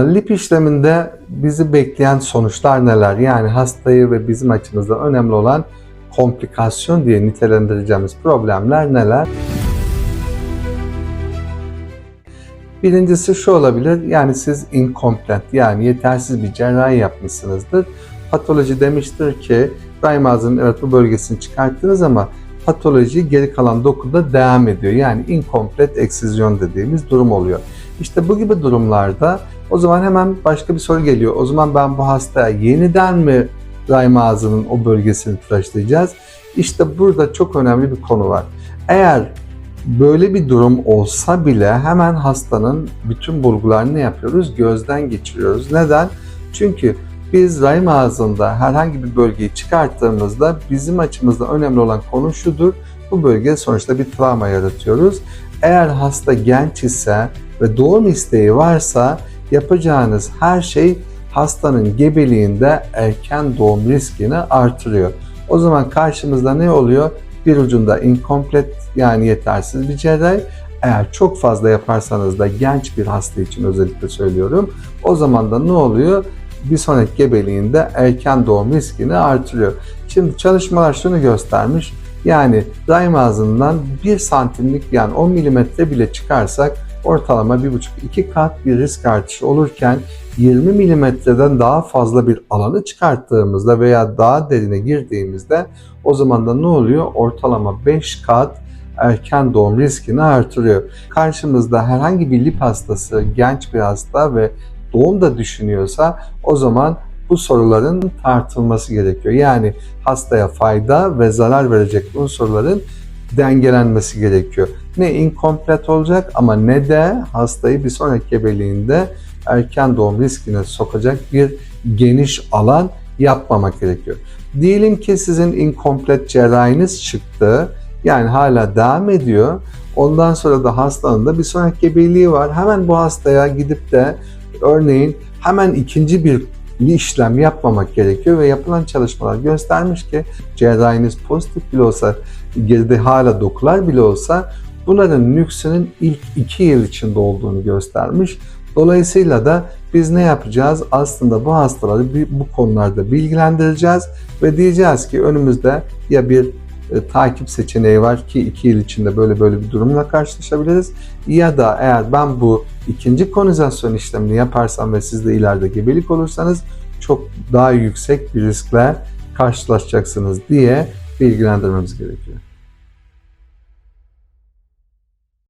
Lip işleminde bizi bekleyen sonuçlar neler? Yani hastayı ve bizim açımızda önemli olan komplikasyon diye nitelendireceğimiz problemler neler? Birincisi şu olabilir, yani siz incomplete yani yetersiz bir cerrahi yapmışsınızdır. Patoloji demiştir ki rahim ağzının evet bu bölgesini çıkarttınız ama patoloji geri kalan dokuda devam ediyor. Yani incomplete eksizyon dediğimiz durum oluyor. İşte bu gibi durumlarda o zaman hemen başka bir soru geliyor. O zaman ben bu hastaya yeniden mi rahim ağzının o bölgesini tıraşlayacağız? İşte burada çok önemli bir konu var. Eğer böyle bir durum olsa bile hemen hastanın bütün bulgularını yapıyoruz? Gözden geçiriyoruz. Neden? Çünkü biz rahim ağzında herhangi bir bölgeyi çıkarttığımızda bizim açımızda önemli olan konu şudur. Bu bölge sonuçta bir travma yaratıyoruz. Eğer hasta genç ise ve doğum isteği varsa yapacağınız her şey hastanın gebeliğinde erken doğum riskini artırıyor. O zaman karşımızda ne oluyor? Bir ucunda incomplete yani yetersiz bir cerrahi. Eğer çok fazla yaparsanız da genç bir hasta için özellikle söylüyorum. O zaman da ne oluyor? Bir sonraki gebeliğinde erken doğum riskini artırıyor. Şimdi çalışmalar şunu göstermiş. Yani rahim ağzından 1 santimlik yani 10 milimetre bile çıkarsak ortalama 1,5-2 kat bir risk artışı olurken 20 milimetreden daha fazla bir alanı çıkarttığımızda veya daha derine girdiğimizde o zaman da ne oluyor? Ortalama 5 kat erken doğum riskini artırıyor. Karşımızda herhangi bir lip hastası, genç bir hasta ve doğum da düşünüyorsa o zaman bu soruların tartılması gerekiyor. Yani hastaya fayda ve zarar verecek unsurların dengelenmesi gerekiyor. Ne incomplete olacak ama ne de hastayı bir sonraki gebeliğinde erken doğum riskine sokacak bir geniş alan yapmamak gerekiyor. Diyelim ki sizin incomplete cerrahiniz çıktı. Yani hala devam ediyor. Ondan sonra da hastanın da bir sonraki gebeliği var. Hemen bu hastaya gidip de örneğin hemen ikinci bir işlem yapmamak gerekiyor ve yapılan çalışmalar göstermiş ki cerrahiniz pozitif bile olsa geride hala dokular bile olsa bunların nüksünün ilk iki yıl içinde olduğunu göstermiş. Dolayısıyla da biz ne yapacağız? Aslında bu hastaları bu konularda bilgilendireceğiz ve diyeceğiz ki önümüzde ya bir e, takip seçeneği var ki iki yıl içinde böyle böyle bir durumla karşılaşabiliriz. Ya da eğer ben bu ikinci konizasyon işlemini yaparsam ve siz de ileride gebelik olursanız çok daha yüksek bir riskle karşılaşacaksınız diye bilgilendirmemiz gerekiyor.